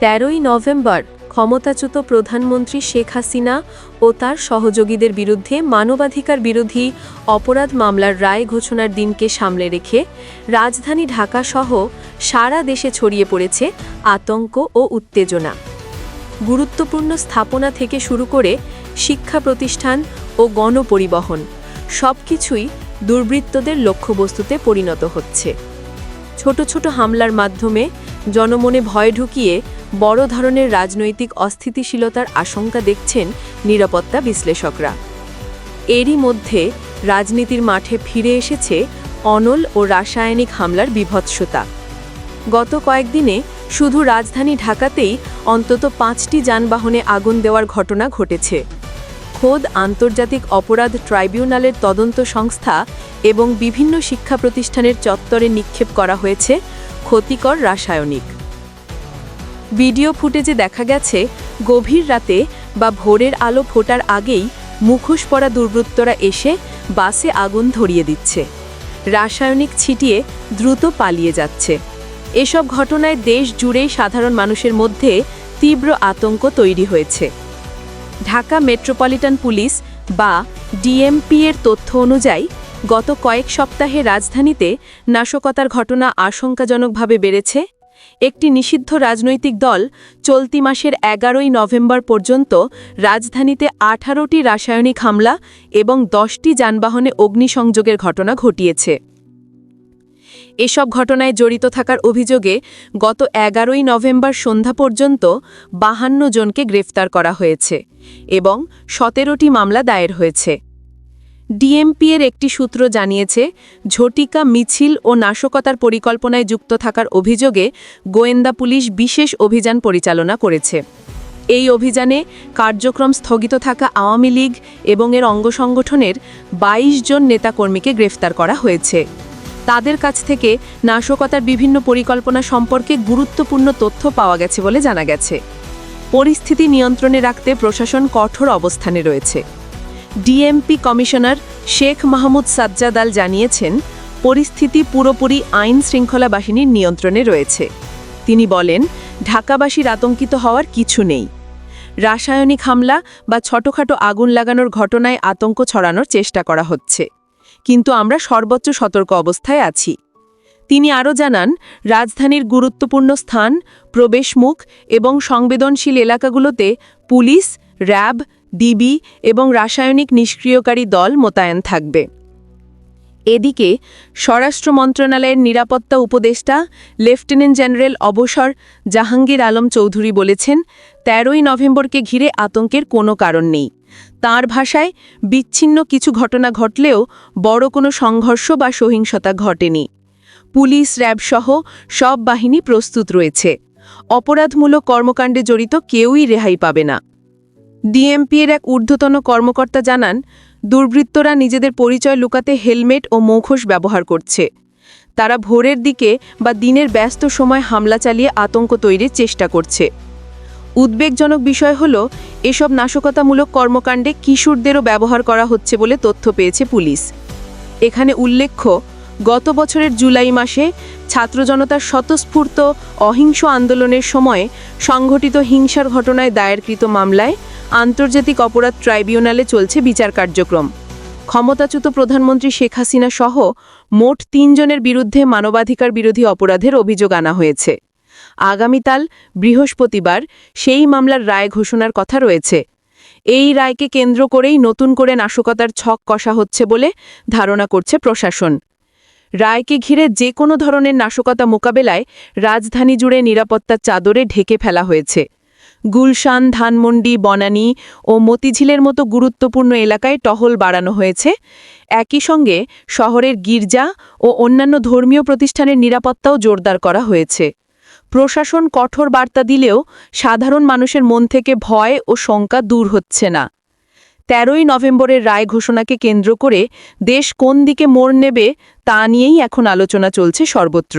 তেরোই নভেম্বর ক্ষমতাচ্যুত প্রধানমন্ত্রী শেখ হাসিনা ও তার সহযোগীদের বিরুদ্ধে মানবাধিকার বিরোধী অপরাধ মামলার রায় ঘোষণার দিনকে সামলে রেখে রাজধানী ঢাকাসহ সারা দেশে ছড়িয়ে পড়েছে আতঙ্ক ও উত্তেজনা। গুরুত্বপূর্ণ স্থাপনা থেকে শুরু করে শিক্ষা প্রতিষ্ঠান ও গণপরিবহন সব কিছুই দুর্বৃত্তদের লক্ষ্যবস্তুতে পরিণত হচ্ছে। ছোট ছোট হামলার মাধ্যমে জনমনে ভয় ঢুকিয়ে বড় ধরনের রাজনৈতিক অস্থিতিশীলতার আশঙ্কা দেখছেন নিরাপত্তা বিশ্লেষকরা। এরই মধ্যে রাজনীতির মাঠে ফিরে এসেছে অনল ও রাসায়নিক হামলার বিভৎসতা। গত কয়েকদিনে শুধু রাজধানী ঢাকাতেই অন্তত পাঁচটি যানবাহনে আগুন দেওয়ার ঘটনা ঘটেছে। খোদ আন্তর্জাতিক অপরাধ ট্রাইব্যুনালের তদন্ত সংস্থা এবং বিভিন্ন শিক্ষা প্রতিষ্ঠানের চত্বরে নিক্ষেপ করা হয়েছে ক্ষতিকর রাসায়নিক। ভিডিও ফুটেজে দেখা গেছে, গভীর রাতে বা ভোরের আলো ফোটার আগেই মুখোশ পরা দুর্বৃত্তরা এসে বাসে আগুন ধরিয়ে দিচ্ছে। রাসায়নিক ছিটিয়ে দ্রুত পালিয়ে যাচ্ছে। এসব ঘটনায় দেশ জুড়েই সাধারণ মানুষের মধ্যে তীব্র আতঙ্ক তৈরি হয়েছে। ঢাকা মেট্রোপলিটন পুলিশ বা ডিএমপি এর তথ্য অনুযায়ী, গত কয়েক সপ্তাহে রাজধানীতে নাশকতার ঘটনা আশঙ্কাজনকভাবে বেড়েছে। একটি নিষিদ্ধ রাজনৈতিক দল চলতি মাসের এগারোই নভেম্বর পর্যন্ত রাজধানীতে আঠারোটি রাসায়নিক হামলা এবং দশটি যানবাহনে অগ্নিসংযোগের ঘটনা ঘটিয়েছে। এসব ঘটনায় জড়িত থাকার অভিযোগে গত এগারোই নভেম্বর সন্ধ্যা পর্যন্ত বাহান্ন জনকে গ্রেফতার করা হয়েছে এবং সতেরোটি মামলা দায়ের হয়েছে। ডিএমপি এর একটি সূত্র জানিয়েছে, ঝটিকা মিছিল ও নাশকতার পরিকল্পনায় যুক্ত থাকার অভিযোগে গোয়েন্দা পুলিশ বিশেষ অভিযান পরিচালনা করেছে। এই অভিযানে কার্যক্রম স্থগিত থাকা আওয়ামী লীগ এবং এর অঙ্গ সংগঠনের ২২ জন নেতাকর্মীকে গ্রেফতার করা হয়েছে। তাদের কাছ থেকে নাশকতার বিভিন্ন পরিকল্পনা সম্পর্কে গুরুত্বপূর্ণ তথ্য পাওয়া গেছে বলে জানা গেছে। পরিস্থিতি নিয়ন্ত্রণে রাখতে প্রশাসন কঠোর অবস্থানে রয়েছে। ডিএমপি কমিশনার শেখ মাহমুদ সাজ্জাদ আল জানিয়েছেন, পরিস্থিতি পুরোপুরি আইন শৃঙ্খলা বাহিনীর নিয়ন্ত্রণে রয়েছে। তিনি বলেন, ঢাকাবাসীর আতঙ্কিত হওয়ার কিছু নেই। রাসায়নিক হামলা বা ছোটখাটো আগুন লাগানোর ঘটনায় আতঙ্ক ছড়ানোর চেষ্টা করা হচ্ছে। কিন্তু আমরা সর্বোচ্চ সতর্ক অবস্থায় আছি। তিনি আরও জানান, রাজধানীর গুরুত্বপূর্ণ স্থান, প্রবেশমুখ এবং সংবেদনশীল এলাকাগুলোতে পুলিশ, র্যাব ডিবি এবং রাসায়নিক নিষ্ক্রিয়কারী দল মোতায়েন থাকবে। এদিকে স্বরাষ্ট্র মন্ত্রণালয়ের নিরাপত্তা উপদেষ্টা লেফটেন্যান্ট জেনারেল অবসর জাহাঙ্গীর আলম চৌধুরী বলেছেন, তেরোই নভেম্বরকে ঘিরে আতঙ্কের কোনো কারণ নেই। তার ভাষায় বিচ্ছিন্ন কিছু ঘটনা ঘটলেও বড় কোনো সংঘর্ষ বা সহিংসতা ঘটেনি। পুলিশ র্যাবসহ সব বাহিনী প্রস্তুত রয়েছে। অপরাধমূলক কর্মকাণ্ডে জড়িত কেউই রেহাই পাবে না। ডিএমপি এর এক ঊর্ধ্বতন কর্মকর্তা জানান, দুর্বৃত্তরা নিজেদের পরিচয় লুকাতে হেলমেট ও মুখোশ ব্যবহার করছে। তারা ভোরের দিকে বা দিনের ব্যস্ত সময় হামলা চালিয়ে আতঙ্ক তৈরির চেষ্টা করছে। উদ্বেগজনক বিষয় হল, এসব নাশকতামূলক কর্মকাণ্ডে কিশোরদেরও ব্যবহার করা হচ্ছে বলে তথ্য পেয়েছে পুলিশ। এখানে উল্লেখ্য, গত বছরের জুলাই মাসে ছাত্র জনতার স্বতঃস্ফূর্ত অহিংস আন্দোলনের সময় সংঘটিত হিংসার ঘটনায় দায়েরকৃত মামলায় আন্তর্জাতিক অপরাধ ট্রাইব্যুনালে চলছে বিচার কার্যক্রম। ক্ষমতাচ্যুত প্রধানমন্ত্রী শেখ হাসিনা সহ মোট তিনজনের বিরুদ্ধে মানবাধিকার বিরোধী অপরাধের অভিযোগ আনা হয়েছে। আগামীকাল বৃহস্পতিবার সেই মামলার রায় ঘোষণার কথা রয়েছে। এই রায়কে কেন্দ্র করেই নতুন করে নাশকতার ছক কষা হচ্ছে বলে ধারণা করছে প্রশাসন। রায়কে ঘিরে যে কোনো ধরনের নাশকতা মোকাবেলায় রাজধানী জুড়ে নিরাপত্তার চাদরে ঢেকে ফেলা হয়েছে। গুলশান, ধানমন্ডি, বনানী ও মতিঝিলের মতো গুরুত্বপূর্ণ এলাকায় টহল বাড়ানো হয়েছে। একই সঙ্গে শহরের গির্জা ও অন্যান্য ধর্মীয় প্রতিষ্ঠানের নিরাপত্তাও জোরদার করা হয়েছে। প্রশাসন কঠোর বার্তা দিলেও সাধারণ মানুষের মন থেকে ভয় ও শঙ্কা দূর হচ্ছে না। তেরোই নভেম্বরের রায় ঘোষণাকে কেন্দ্র করে দেশ কোন দিকে মোড় নেবে তা নিয়েই এখন আলোচনা চলছে সর্বত্র।